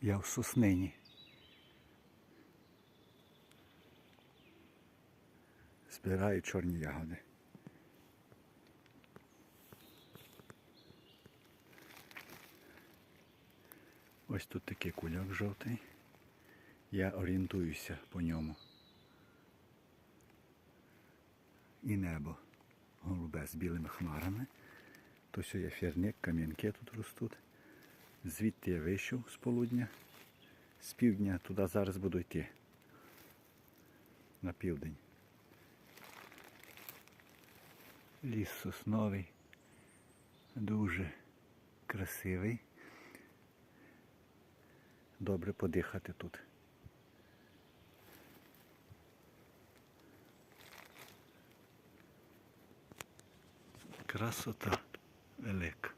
Я в соснині. Збираю чорні ягоди. Ось тут такий кульок жовтий. Я орієнтуюся по ньому. І небо голубе з білими хмарами. То є фірник, кам'янки тут ростуть. Звідти я вийшов з полудня. З півдня туди зараз буду йти. На південь. Ліс сосновий. Дуже красивий. Добре подихати тут. Красота велика.